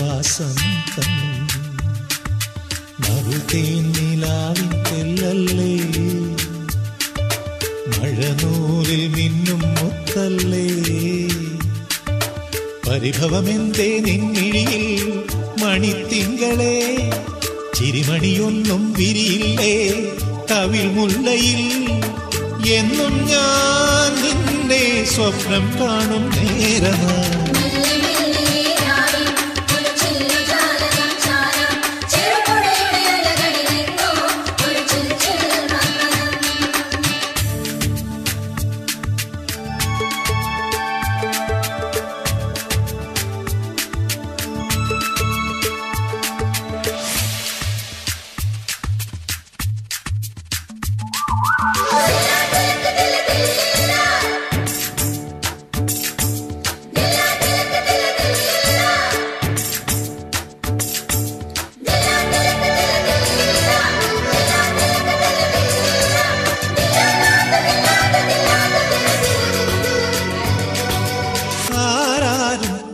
വാസന്തം തെല്ലല്ലേ മിന്നും മുത്തല്ലേ? പരിഭവമെന്തേ ചിരിമണിയൊന്നും വിരിയില്ലേ? മുല്ലയിൽ എന്നും ഞാൻ നിന്നെ സ്വപ്നം കാണും നേരമാ.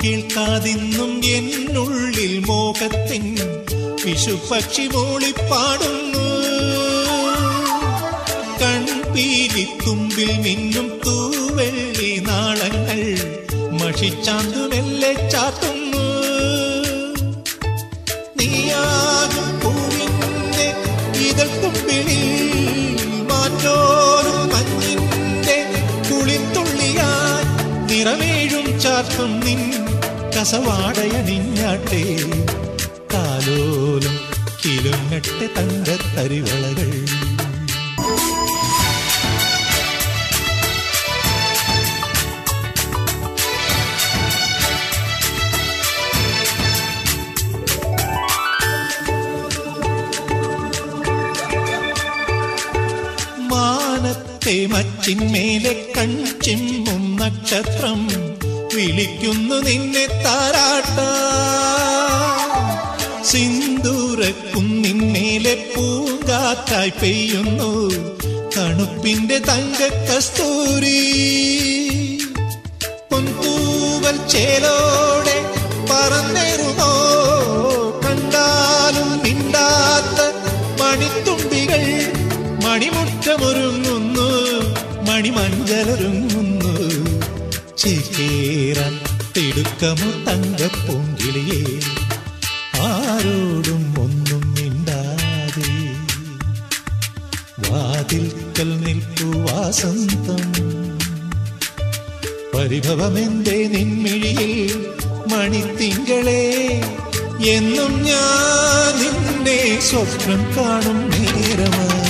കേൾക്കാതിന്നും എന്നുള്ളിൽ മോഹത്തിൻ വിഷുപക്ഷി മോളിപ്പാടുന്നു കൺപീലി തുമ്പിൽ മിന്നും തൂവെള്ളി നാളങ്ങൾ മഷിച്ചാന്തുമെല്ലെ ചാത്തുന്നു. നീയാകും പൂവിന്റെ ഇതൾ തുമ്പിളിൽ മാറ്റോരും മഞ്ഞിന്റെ കുളിത്തുള്ളിയാൽ നിറമേഴും ചാർത്തും നിൻ കസവാടയണിഞ്ഞാട്ടെ കാലോലും കിലുങ്ങട്ടെ തങ്കത്തരിവളകൾ മാനത്തെ മച്ചിന്മേലെ കൺചിമ്മും നക്ഷത്രം വിളിക്കുന്നു നിന്നെ താരാട്ട. സിന്ദൂരക്കുന്നിന്മേലെ പൂങ്കാറ്റായി പെയ്യുന്നു. തണുപ്പിന്റെ തങ്ക കസ്തൂരി പൊന്തൂവൽ ചേലോടെ പറന്നേറുമോ കണ്ടാലും മിണ്ടാത്ത മണിത്തുമ്പികൾ മണിമുറ്റമൊരുങ്ങുന്നു. മണിമഞ്ചലൊരുങ്ങുന്നു. ചേക്കേറാൻ തിടുക്കമോ തങ്കപ്പൊങ്കിളിയെ? ആരോടും ഒന്നും മിണ്ടാതെ. വാതിൽക്കൽ നിൽപ്പു വാസന്തം. പരിഭവമെന്തേ നിൻമിഴിയിൽ മണിത്തിങ്കളെ? എന്നും ഞാൻ നിന്നെ സ്വപ്നം കാണും നേരമായി